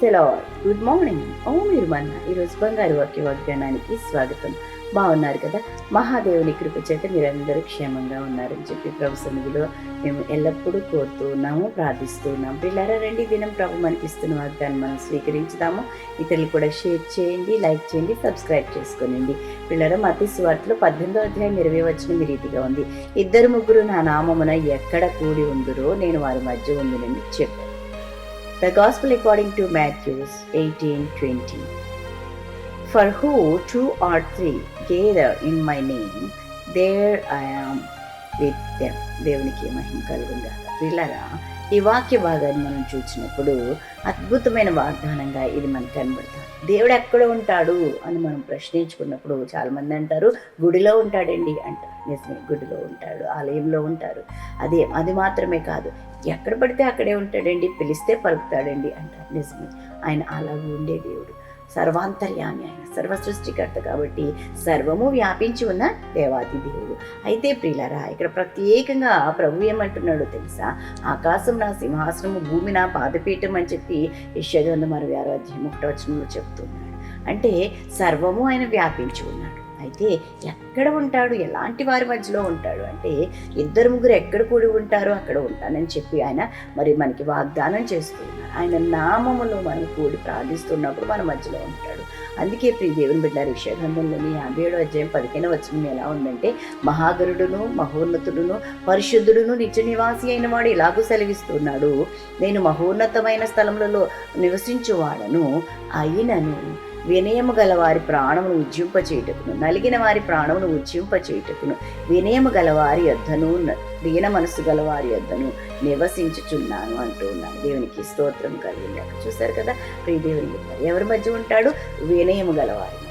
Price good morning. ఓ మీరు మన్న ఈరోజు బంగారు వాక్య వాగ్యానానికి స్వాగతం. బాగున్నారు కదా? మహాదేవుని కృప చేత మీరందరూ క్షేమంగా ఉన్నారని చెప్పి ప్రభు సన్నిధిలో మేము ఎల్లప్పుడూ కోరుతూ ఉన్నాము ప్రార్థిస్తూ ఉన్నాము పిల్లరా రండి దినం ప్రభు మనకి ఇస్తున్న వాగ్దాన్ని మనం స్వీకరించుదాము. ఇతరులు కూడా షేర్ చేయండి లైక్ చేయండి సబ్స్క్రైబ్ చేసుకోనండి. పిల్లరా మతి స్వార్థలో పద్దెనిమిదో అధ్యాయం ఇరవై వచ్చిన మీ రీతిగా ఉంది. ఇద్దరు ముగ్గురు నా నామమున ఎక్కడ కూడి ఉందరో నేను వారి మధ్య ఉందినని చెప్పాను The Gospel according to Matthew 18:20. For who two or three gather in my name, there I am with దేవునికి మహిమ కలుగుందా పిల్లరా ఈ వాక్య భాగాన్ని మనం చూసినప్పుడు అద్భుతమైన వాగ్దానంగా ఇది మనకు కనబడుతుంది దేవుడు ఎక్కడ ఉంటాడు అని మనం ప్రశ్నించుకున్నప్పుడు చాలామంది అంటారు గుడిలో ఉంటాడండి అంటారు. నిజమే గుడిలో ఉంటాడు ఆలయంలో ఉంటారు. అదే అది మాత్రమే కాదు ఎక్కడ పడితే అక్కడే ఉంటాడండి పిలిస్తే పలుకుతాడండి అంటారు. నిజమే ఆయన అలాగే ఉండే దేవుడు. సర్వాంతర్యామి ఆయన. సర్వ సృష్టికర్త కాబట్టి సర్వము వ్యాపించి ఉన్న దేవాది దేవుడు. అయితే ప్రియులరా ఇక్కడ ప్రత్యేకంగా ప్రభు ఏమంటున్నాడో తెలుసా? ఆకాశం నా సింహాసనము భూమి నా పాదపీఠం అని చెప్పి యశ్వగంధం అరవై ఆరో అధ్యాయం ఒకటో చెప్తున్నాడు. అంటే సర్వము ఆయన వ్యాపించి ఉన్నాడు. అయితే ఎక్కడ ఉంటాడు? ఎలాంటి వారి మధ్యలో ఉంటాడు? అంటే ఇద్దరు ముగ్గురు ఎక్కడ కూడి ఉంటారో అక్కడ ఉంటానని చెప్పి ఆయన మరి మనకి వాగ్దానం చేస్తున్నారు ఆయన నామములో మనం కూడి ప్రార్థిస్తున్నప్పుడు మన మధ్యలో ఉంటాడు. అందుకే ప్రియ దేవుని బిడ్డ ఋషగంధంలోని యాభై ఏడు అధ్యాయం పదిహేను వచ్చిన ఎలా ఉందంటే మహాగరుడును మహోన్నతుడును పరిశుద్ధుడును నిత్య నివాసి అయిన వాడు ఇలాగూ సెలవిస్తున్నాడు. నేను మహోన్నతమైన స్థలములలో నివసించువాడను అయినను వినయము గల వారి ప్రాణమును ఉజ్జింపచేయుటకును నలిగిన వారి ప్రాణమును ఉజ్జింపచేయుటకును వినయము గల వారి యొద్దను దీన మనసు గల వారి యొద్దను నివసించుచున్నాను అంటూ ఉన్నాను దేవునికి స్తోత్రం కలిగిందాక. చూశారు కదా ప్రియ దేవుని ఎవరి మధ్య ఉంటాడు? వినయము గలవారి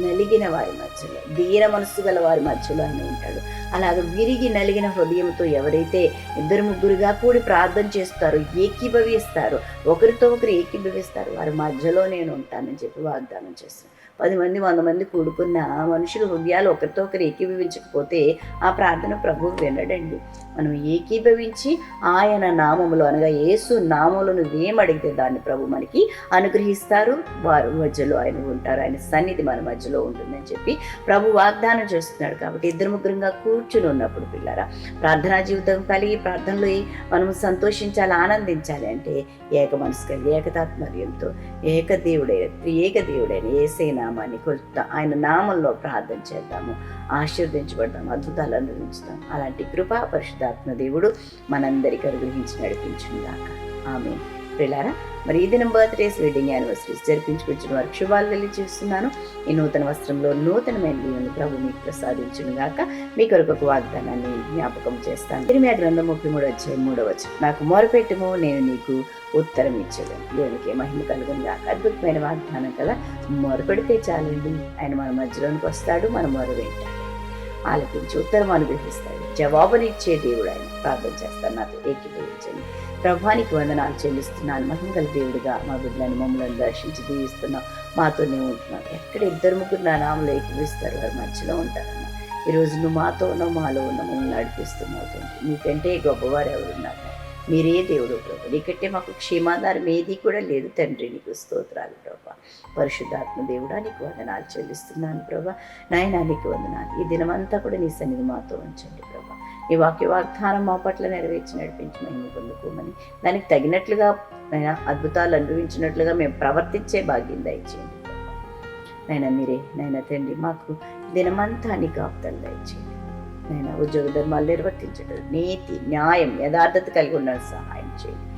నలిగిన వారి మధ్యలో దీన మనస్సు గల వారి మధ్యలో ఆయన ఉంటాడు. అలాగ విరిగి నలిగిన హృదయంతో ఎవరైతే ఇద్దరు ముగ్గురుగా కూడి ప్రార్థన చేస్తారో ఏకీభవిస్తారు ఒకరితో ఒకరు ఏకీభవిస్తారు వారి మధ్యలో నేను ఉంటానని చెప్పి వాగ్దానం చేస్తాను. పది మంది వంద మంది కూడుకున్న మనుషుల హృదయాలు ఒకరితో ఒకరు ఏకీభవించకపోతే ఆ ప్రార్థన ప్రభువు వినడండి. మనం ఏకీభవించి ఆయన నామములో అనగా యేసు నామములను ఏమడిగితే దాన్ని ప్రభు మనకి అనుగ్రహిస్తారు. వారి మధ్యలో ఆయన ఉంటారు. ఆయన సన్నిధి మన మధ్యలో ఉంటుందని చెప్పి ప్రభు వాగ్దానం చేస్తున్నాడు కాబట్టి ఇద్దరు ముగ్గురుగా కూర్చుని ఉన్నప్పుడు పిల్లరా ప్రార్థనా జీవితం కలిగి ప్రార్థనలో మనం సంతోషించాలి ఆనందించాలి అంటే ఏక మనసు కలిగి ఏకతాత్మర్యంతో ఏక దేవుడైన ఏక దేవుడైన ఏసే నామాన్ని కొలుపుతాం ఆయన నామంలో ప్రార్థన చేద్దాము ఆశీర్వదించబడతాం అద్భుతాలు అనుభవించుతాం అలాంటి కృపా పరిశుధాత్మ దేవుడు మనందరికీ అనుగ్రహించి నడిపించుగాక ఆమె ప్రిలారా మరి ఈ దినం బర్త్డేస్ వెడ్డింగ్ యానివర్సరీస్ జరిపించుకొచ్చిన వారికి శుభాలు తెలియజేస్తున్నాను. ఈ నూతన వస్త్రంలో నూతనమైన దీవెని ప్రభు మీకు ప్రసాదించును గాక. మీ కొరకు ఒక వాగ్దానాన్ని జ్ఞాపకం చేస్తాను. ఇరిమియా గ్రంథం ముప్పై మూడు వచ్చే మూడవచ్చు నాకు మొరపెట్టుము నేను నీకు ఉత్తరం ఇచ్చేదాను. దేవునికి మహిమ కలుగును గాక. అద్భుతమైన వాగ్దానం కదా. మొరపెడితే చాలండి. ఆయన మన మధ్యలోనికి వస్తాడు మన మొర వింటాడు ఉత్తరం అనుగ్రహిస్తాడు. జవాబునిచ్చే దేవుడు ఆయన ప్రార్థన చేస్తాను. నాతో ఏకీభవించండి. ప్రభానికి వందనాలు చెల్లిస్తున్నాను. మహిమగల దేవుడిగా మా బిడ్డలను మమ్మల్ని దర్శించి దీవిస్తున్నాం మాతోనే ఉంటున్నాం ఎక్కడ ఇద్దరు ముగ్గురు నా నామలు ఏకీవిస్తారు వారి మధ్యలో ఉంటారన్న ఈరోజు నువ్వు మాతో ఉన్నావు మాలో ఉన్న మమ్మల్ని నడిపిస్తున్నావు నీకంటే గొప్పవారు ఎవరున్నారు? మీరే దేవుడు ప్రభు. నీకంటే మాకు క్షేమాధారం ఏది కూడా లేదు తండ్రి నీకు స్తోత్రాలు ప్రభా. పరిశుద్ధాత్మ దేవుడా నీకు వందనాలు చెల్లిస్తున్నాను ప్రభా. నాయనా నీకు వందనాలు. ఈ దినమంతా కూడా నీ సన్నిధి మాతో ఉంచండి ప్రభా. నీ వాక్య వాగ్దానం మా పట్ల నెరవేర్చి నడిపించి మేము పొందుకోమని. దానికి తగినట్లుగా నైనా అద్భుతాలు అనుభవించినట్లుగా మేము ప్రవర్తించే భాగ్యం దయచేయండి ప్రభా. నైనా మీరే నైనా తండ్రి మాకు దినమంతా నీ కాపుతలు దయచేయండి. నైనా ఉద్యోగ ధర్మాలు నిర్వర్తించడం నీతి న్యాయం యథార్థత కలిగి ఉండడం సహాయం చేయండి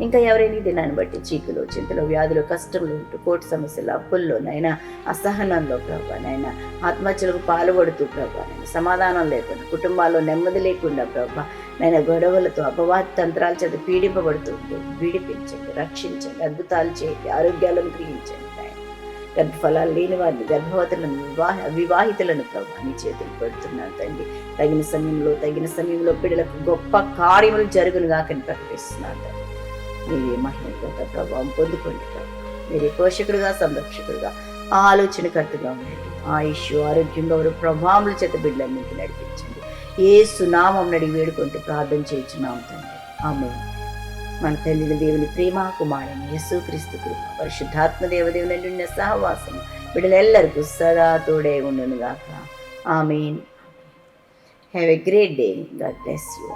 ఇంకా ఎవరైనా దినాన్ని బట్టి చీకులు చింతలు వ్యాధులు కష్టములు ఉంటూ కోర్టు సమస్యలు అప్పుల్లో నైనా అసహనంలో ప్రభా నైనా ఆత్మహత్యలకు పాల్పడుతూ ప్రభానైనా సమాధానం లేకుండా కుటుంబాల్లో నెమ్మది లేకుండా ప్రభా నైనా గొడవలతో అపవాద తంత్రాల చేత పీడింపబడుతూ పీడిపించండి రక్షించండి అద్భుతాలు చేయండి ఆరోగ్యాలను గ్రహించండి. గర్భఫలాలు లేని వారిని గర్భవతులను వివాహ వివాహితులను ప్రభా నీ చేతులు పెడుతున్నాను తండ్రి. తగిన సమయంలో తగిన సమయంలో పిల్లలకు గొప్ప కార్యములు జరుగును కాకని ప్రకటిస్తున్నాను తండ్రి. మీరే మహిళ ప్రభావం పొందుకోండి ప్రభా. మీరే పోషకుడుగా సంరక్షకుడుగా ఆలోచనకర్తగా ఉండండి. ఆయుష్ ఆరోగ్యం వారు ప్రభావముల చేత బిడ్డలన్నింటి నడిపించండి. ఏ సునామం నడిగి వేడుకుంటూ ప్రార్థన చేయించున్నాం తండ్రి. ఆమె మన తండ్రిని దేవుని ప్రేమ కుమారుని యేసుక్రీస్తు కృప పరిశుద్ధాత్మ దేవదేవుని నిన్న సహవాసం బిడ్డలెల్లరికూ సదా తోడే ఉండును గాక amen have a great day God bless you